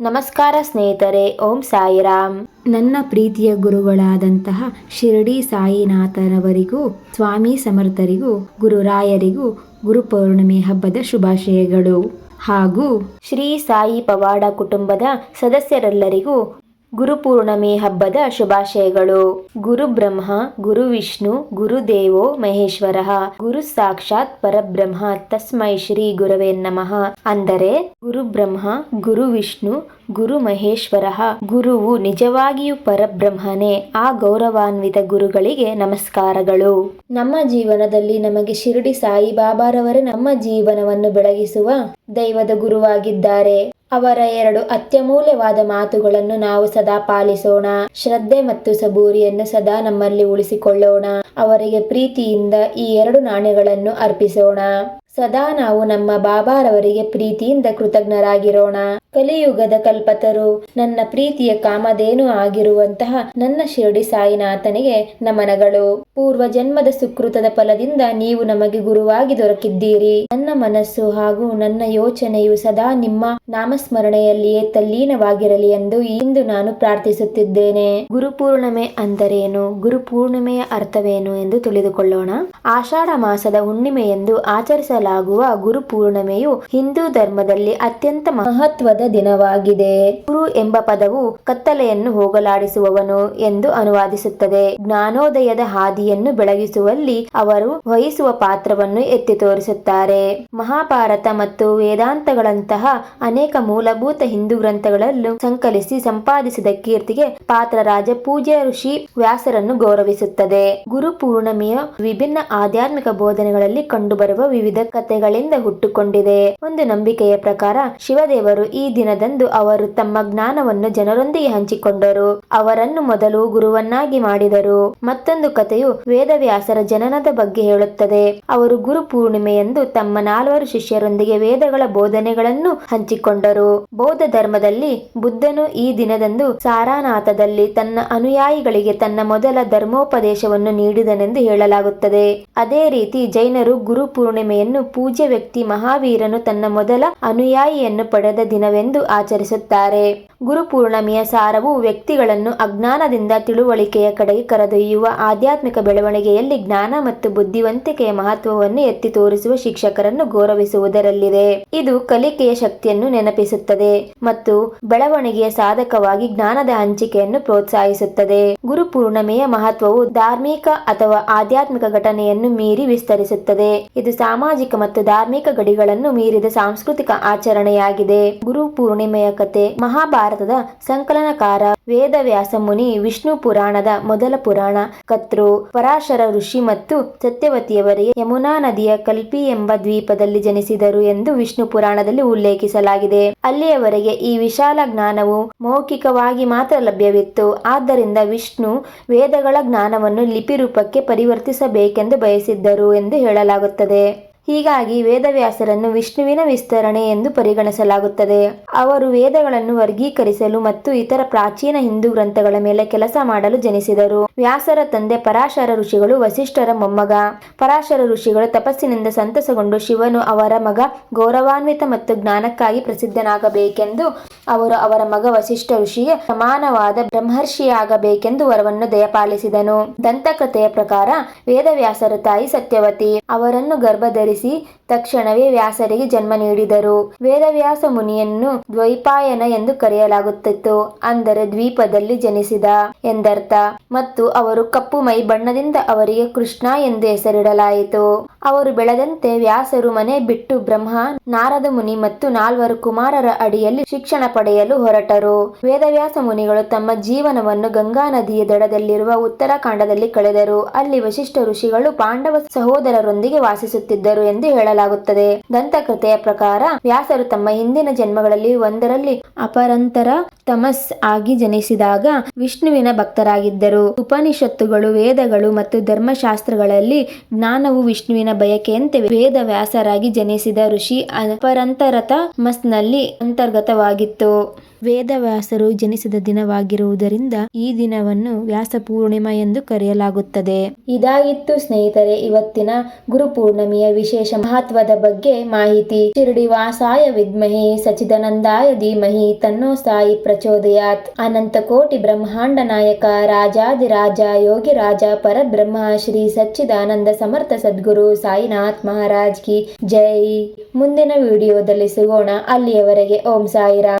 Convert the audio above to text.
ನಮಸ್ಕಾರ ಸ್ನೇಹಿತರೆ ಓಂ ಸಾಯಿರಾಮ್. ನನ್ನ ಪ್ರೀತಿಯ ಗುರುಗಳಾದಂತಹ ಶಿರಡಿ ಸಾಯಿನಾಥರವರಿಗೂ ಸ್ವಾಮಿ ಸಮರ್ಥರಿಗೂ ಗುರುರಾಯರಿಗೂ ಗುರು ಪೌರ್ಣಿಮೆ ಹಬ್ಬದ ಶುಭಾಶಯಗಳು. ಹಾಗೂ ಶ್ರೀ ಸಾಯಿ ಪವಾಡ ಕುಟುಂಬದ ಸದಸ್ಯರೆಲ್ಲರಿಗೂ ಗುರುಪೂರ್ಣಮಿ ಹಬ್ಬದ ಶುಭಾಶಯಗಳು. ಗುರು ಬ್ರಹ್ಮ, ಗುರು ವಿಷ್ಣು ಗುರುದೇವೋ ಮಹೇಶ್ವರ. ಗುರು ಸಾಕ್ಷಾತ್ ಪರಬ್ರಹ್ಮ ತಸ್ಮೈ ಶ್ರೀ ಗುರವೇ ನಮಃ. ಅಂದರೆ, ಗುರು ಬ್ರಹ್ಮ, ಗುರು ವಿಷ್ಣು, ಗುರು ಮಹೇಶ್ವರ. ಗುರುವು ನಿಜವಾಗಿಯೂ ಪರಬ್ರಹ್ಮನೇ. ಆ ಗೌರವಾನ್ವಿತ ಗುರುಗಳಿಗೆ ನಮಸ್ಕಾರಗಳು. ನಮ್ಮ ಜೀವನದಲ್ಲಿ ನಮಗೆ ಶಿರಡಿ ಸಾಯಿಬಾಬಾರವರೇ ನಮ್ಮ ಜೀವನವನ್ನು ಬೆಳಗಿಸುವ ದೈವದ ಗುರುವಾಗಿದ್ದಾರೆ. ಅವರ ಎರಡು ಅತ್ಯಮೂಲ್ಯವಾದ ಮಾತುಗಳನ್ನು ನಾವು ಸದಾ ಪಾಲಿಸೋಣ. ಶ್ರದ್ಧೆ ಮತ್ತು ಸಬೂರಿಯನ್ನು ಸದಾ ನಮ್ಮಲ್ಲಿ ಉಳಿಸಿಕೊಳ್ಳೋಣ. ಅವರಿಗೆ ಪ್ರೀತಿಯಿಂದ ಈ ಎರಡು ನಾಣ್ಯಗಳನ್ನು ಅರ್ಪಿಸೋಣ. ಸದಾ ನಾವು ನಮ್ಮ ಬಾಬಾರವರಿಗೆ ಪ್ರೀತಿಯಿಂದ ಕೃತಜ್ಞರಾಗಿರೋಣ. ಕಲಿಯುಗದ ಕಲ್ಪತರು. ನನ್ನ ಪ್ರೀತಿಯ ಕಾಮಧೇನು ಆಗಿರುವಂತಹ ನನ್ನ ಶಿರಡಿ ಸಾಯಿನಾಥನಿಗೆ ನಮನಗಳು. ಪೂರ್ವ ಜನ್ಮದ ಸುಕೃತದ ಫಲದಿಂದ ನೀವು ನಮಗೆ ಗುರುವಾಗಿ ದೊರಕಿದ್ದೀರಿ. ನನ್ನ ಮನಸ್ಸು ಹಾಗೂ ನನ್ನ ಯೋಚನೆಯು ಸದಾ ನಿಮ್ಮ ನಾಮಸ್ಮರಣೆಯಲ್ಲಿಯೇ ತಲ್ಲೀನವಾಗಿರಲಿ ಎಂದು ಇಂದು ನಾನು ಪ್ರಾರ್ಥಿಸುತ್ತಿದ್ದೇನೆ. ಗುರುಪೂರ್ಣಿಮೆ ಅಂದರೇನು? ಗುರುಪೂರ್ಣಿಮೆಯ ಅರ್ಥವೇನು ಎಂದು ತಿಳಿದುಕೊಳ್ಳೋಣ. ಆಷಾಢ ಮಾಸದ ಹುಣ್ಣಿಮೆಯೆಂದು ಆಚರಿಸಲಾಗುವ ಗುರುಪೂರ್ಣಿಮೆಯು ಹಿಂದೂ ಧರ್ಮದಲ್ಲಿ ಅತ್ಯಂತ ಮಹತ್ವದ ದಿನವಾಗಿದೆ. ಗುರು ಎಂಬ ಪದವು ಕತ್ತಲೆಯನ್ನು ಹೋಗಲಾಡಿಸುವವನು ಎಂದು ಅನುವಾದಿಸುತ್ತದೆ. ಜ್ಞಾನೋದಯದ ಹಾದಿಯನ್ನು ಬೆಳಗಿಸುವಲ್ಲಿ ಅವರು ವಹಿಸುವ ಪಾತ್ರವನ್ನು ಎತ್ತಿ ತೋರಿಸುತ್ತಾರೆ. ಮಹಾಭಾರತ ಮತ್ತು ವೇದಾಂತಗಳಂತಹ ಅನೇಕ ಮೂಲಭೂತ ಹಿಂದೂ ಗ್ರಂಥಗಳಲ್ಲೂ ಸಂಕಲಿಸಿ ಸಂಪಾದಿಸಿದ ಕೀರ್ತಿಗೆ ಪಾತ್ರರಾಜ ಪೂಜ್ಯ ಋಷಿ ವ್ಯಾಸರನ್ನು ಗೌರವಿಸುತ್ತದೆ. ಗುರು ಪೂರ್ಣಿಮೆಯ ವಿಭಿನ್ನ ಆಧ್ಯಾತ್ಮಿಕ ಬೋಧನೆಗಳಲ್ಲಿ ಕಂಡುಬರುವ ವಿವಿಧ ಕಥೆಗಳಿಂದ ಹುಟ್ಟುಕೊಂಡಿದೆ. ಒಂದು ನಂಬಿಕೆಯ ಪ್ರಕಾರ ಶಿವದೇವರು ಈ ದಿನದಂದು ಅವರು ತಮ್ಮ ಜ್ಞಾನವನ್ನು ಜನರೊಂದಿಗೆ ಹಂಚಿಕೊಂಡರು. ಅವರನ್ನು ಮೊದಲು ಗುರುವನ್ನಾಗಿ ಮಾಡಿದರು. ಮತ್ತೊಂದು ಕಥೆಯು ವೇದವ್ಯಾಸರ ಜನನದ ಬಗ್ಗೆ ಹೇಳುತ್ತದೆ. ಅವರು ಗುರು ಪೂರ್ಣಿಮೆಯಂದು ತಮ್ಮ ನಾಲ್ವರು ಶಿಷ್ಯರೊಂದಿಗೆ ವೇದಗಳ ಬೋಧನೆಗಳನ್ನು ಹಂಚಿಕೊಂಡರು. ಬೌದ್ಧ ಧರ್ಮದಲ್ಲಿ ಬುದ್ಧನು ಈ ದಿನದಂದು ಸಾರಾನಾಥದಲ್ಲಿ ತನ್ನ ಅನುಯಾಯಿಗಳಿಗೆ ತನ್ನ ಮೊದಲ ಧರ್ಮೋಪದೇಶವನ್ನು ನೀಡಿದನೆಂದು ಹೇಳಲಾಗುತ್ತದೆ. ಅದೇ ರೀತಿ ಜೈನರು ಗುರು ಪೂರ್ಣಿಮೆಯನ್ನು ಪೂಜ್ಯ ವ್ಯಕ್ತಿ ಮಹಾವೀರನು ತನ್ನ ಮೊದಲ ಅನುಯಾಯಿಯನ್ನು ಪಡೆದ ದಿನವೆಂದು ಆಚರಿಸುತ್ತಾರೆ. ಗುರು ಪೂರ್ಣಿಮೆಯ ಸಾರವು ವ್ಯಕ್ತಿಗಳನ್ನು ಅಜ್ಞಾನದಿಂದ ತಿಳುವಳಿಕೆಯ ಕಡೆಗೆ ಕರೆದೊಯ್ಯುವ ಆಧ್ಯಾತ್ಮಿಕ ಬೆಳವಣಿಗೆಯಲ್ಲಿ ಜ್ಞಾನ ಮತ್ತು ಬುದ್ಧಿವಂತಿಕೆಯ ಮಹತ್ವವನ್ನು ಎತ್ತಿ ತೋರಿಸುವ ಶಿಕ್ಷಕರನ್ನು ಗೌರವಿಸುವುದರಲ್ಲಿದೆ. ಇದು ಕಲಿಕೆಯ ಶಕ್ತಿಯನ್ನು ನೆನಪಿಸುತ್ತದೆ ಮತ್ತು ಬೆಳವಣಿಗೆಯ ಸಾಧಕವಾಗಿ ಜ್ಞಾನದ ಹಂಚಿಕೆಯನ್ನು ಪ್ರೋತ್ಸಾಹಿಸುತ್ತದೆ. ಗುರುಪೂರ್ಣಮಿಯ ಮಹತ್ವವು ಧಾರ್ಮಿಕ ಅಥವಾ ಆಧ್ಯಾತ್ಮಿಕ ಘಟನೆಯನ್ನು ಮೀರಿ ವಿಸ್ತರಿಸುತ್ತದೆ. ಇದು ಸಾಮಾಜಿಕ ಮತ್ತು ಧಾರ್ಮಿಕ ಗಡಿಗಳನ್ನು ಮೀರಿದ ಸಾಂಸ್ಕೃತಿಕ ಆಚರಣೆಯಾಗಿದೆ. ಗುರು ಪೂರ್ಣಿಮೆಯ ಕತೆ ಮಹಾಭಾರತದ ಸಂಕಲನಕಾರ ವೇದವ್ಯಾಸ ಮುನಿ ವಿಷ್ಣು ಪುರಾಣದ ಮೊದಲ ಪುರಾಣ. ಕತ್ರು ಪರಾಶರ ಋಷಿ ಮತ್ತು ಸತ್ಯವತಿಯವರಿಗೆ ಯಮುನಾ ನದಿಯ ಕಲ್ಪಿ ಎಂಬ ದ್ವೀಪದಲ್ಲಿ ಜನಿಸಿದರು ಎಂದು ವಿಷ್ಣು ಪುರಾಣದಲ್ಲಿ ಉಲ್ಲೇಖಿಸಲಾಗಿದೆ. ಅಲ್ಲಿಯವರೆಗೆ ಈ ವಿಶಾಲ ಜ್ಞಾನವು ಮೌಖಿಕವಾಗಿ ಮಾತ್ರ ಲಭ್ಯವಿತ್ತು. ಆದ್ದರಿಂದ ವಿಷ್ಣು ವೇದಗಳ ಜ್ಞಾನವನ್ನು ಲಿಪಿ ರೂಪಕ್ಕೆ ಪರಿವರ್ತಿಸಬೇಕೆಂದು ಬಯಸಿದ್ದರು ಎಂದು ಹೇಳಲಾಗುತ್ತದೆ. ಹೀಗಾಗಿ ವೇದವ್ಯಾಸರನ್ನು ವಿಷ್ಣುವಿನ ವಿಸ್ತರಣೆ ಎಂದು ಪರಿಗಣಿಸಲಾಗುತ್ತದೆ. ಅವರು ವೇದಗಳನ್ನು ವರ್ಗೀಕರಿಸಲು ಮತ್ತು ಇತರ ಪ್ರಾಚೀನ ಹಿಂದೂ ಗ್ರಂಥಗಳ ಮೇಲೆ ಕೆಲಸ ಮಾಡಲು ಜನಿಸಿದರು. ವ್ಯಾಸರ ತಂದೆ ಪರಾಶರ ಋಷಿಗಳು ವಸಿಷ್ಠರ ಮೊಮ್ಮಗ. ಪರಾಶರ ಋಷಿಗಳು ತಪಸ್ಸಿನಿಂದ ಸಂತಸಗೊಂಡು ಶಿವನು ಅವರ ಮಗ ಗೌರವಾನ್ವಿತ ಮತ್ತು ಜ್ಞಾನಕ್ಕಾಗಿ ಪ್ರಸಿದ್ಧನಾಗಬೇಕೆಂದು ಅವರು ಅವರ ಮಗ ವಸಿಷ್ಠ ಋಷಿಗೆ ಸಮಾನವಾದ ಬ್ರಹ್ಮರ್ಷಿಯಾಗಬೇಕೆಂದು ವರವನ್ನು ದಯಪಾಲಿಸಿದನು. ದಂತಕಥೆಯ ಪ್ರಕಾರ ವೇದವ್ಯಾಸರ ತಾಯಿ ಸತ್ಯವತಿ. ಅವರನ್ನು ಗರ್ಭಧರಿಸಿ sí, ತಕ್ಷಣವೇ ವ್ಯಾಸರಿಗೆ ಜನ್ಮ ನೀಡಿದರು. ವೇದವ್ಯಾಸ ಮುನಿಯನ್ನು ದ್ವೈಪಾಯನ ಎಂದು ಕರೆಯಲಾಗುತ್ತಿತ್ತು. ಅಂದರೆ ದ್ವೀಪದಲ್ಲಿ ಜನಿಸಿದ ಎಂದರ್ಥ. ಮತ್ತು ಅವರು ಕಪ್ಪು ಮೈ ಬಣ್ಣದಿಂದ ಅವರಿಗೆ ಕೃಷ್ಣ ಎಂದು ಹೆಸರಿಡಲಾಯಿತು. ಅವರು ಬೆಳೆದಂತೆ ವ್ಯಾಸರು ಮನೆ ಬಿಟ್ಟು ಬ್ರಹ್ಮ, ನಾರದ ಮುನಿ ಮತ್ತು ನಾಲ್ವರು ಕುಮಾರರ ಅಡಿಯಲ್ಲಿ ಶಿಕ್ಷಣ ಪಡೆಯಲು ಹೊರಟರು. ವೇದವ್ಯಾಸ ಮುನಿಗಳು ತಮ್ಮ ಜೀವನವನ್ನು ಗಂಗಾ ನದಿಯ ದಡದಲ್ಲಿರುವ ಉತ್ತರಾಖಂಡದಲ್ಲಿ ಕಳೆದರು. ಅಲ್ಲಿ ವಶಿಷ್ಠ ಋಷಿಗಳು ಪಾಂಡವ ಸಹೋದರರೊಂದಿಗೆ ವಾಸಿಸುತ್ತಿದ್ದರು ಎಂದು ಹೇಳಲಾಗುತ್ತದೆ ದಂತಕೃತೆಯ ಪ್ರಕಾರ ವ್ಯಾಸರು ತಮ್ಮ ಹಿಂದಿನ ಜನ್ಮಗಳಲ್ಲಿ ಒಂದರಲ್ಲಿ ಅಪರಂತರ ತಮಸ್ ಆಗಿ ಜನಿಸಿದಾಗ ವಿಷ್ಣುವಿನ ಭಕ್ತರಾಗಿದ್ದರು. ಉಪನಿಷತ್ತುಗಳು, ವೇದಗಳು ಮತ್ತು ಧರ್ಮಶಾಸ್ತ್ರಗಳಲ್ಲಿ ಜ್ಞಾನವು ವಿಷ್ಣುವಿನ ಬಯಕೆಯಂತೆ ವೇದ ವ್ಯಾಸರಾಗಿ ಜನಿಸಿದ ಋಷಿ ಅಪರಂತರತ ಮಸ್ನಲ್ಲಿ ಅಂತರ್ಗತವಾಗಿತ್ತು. ವೇದವ್ಯಾಸರು ಜನಿಸಿದ ದಿನವಾಗಿರುವುದರಿಂದ ಈ ದಿನವನ್ನು ವ್ಯಾಸ ಪೂರ್ಣಿಮಾ ಎಂದು ಕರೆಯಲಾಗುತ್ತದೆ. ಇದಾಗಿತ್ತು ಸ್ನೇಹಿತರೆ, ಇವತ್ತಿನ ಗುರು ಪೂರ್ಣಿಮೆಯ ವಿಶೇಷ ಮಹತ್ವ ಮಹತ್ವದ ಬಗ್ಗೆ ಮಾಹಿತಿ. ಶಿರಡಿ ವಾಸಾಯ ವಿದ್ಮಹಿ ಸಚಿದಾನಂದಾಯ ಧೀಮಹಿ ತನ್ನೋ ಸಾಯಿ ಪ್ರಚೋದಯಾತ್. ಅನಂತ ಕೋಟಿ ಬ್ರಹ್ಮಾಂಡ ನಾಯಕ ರಾಜಾದಿರಾಜ ಯೋಗಿ ರಾಜ, ಪರಬ್ರಹ್ಮ, ಶ್ರೀ ಸಚ್ಚಿದಾನಂದ ಸಮರ್ಥ ಸದ್ಗುರು ಸಾಯಿನಾಥ್ ಮಹಾರಾಜ್ ಕಿ ಜೈ. ಮುಂದಿನ ವಿಡಿಯೋದಲ್ಲಿ ಸಿಗೋಣ. ಅಲ್ಲಿಯವರೆಗೆ ಓಂ ಸಾಯಿರಾಮ್.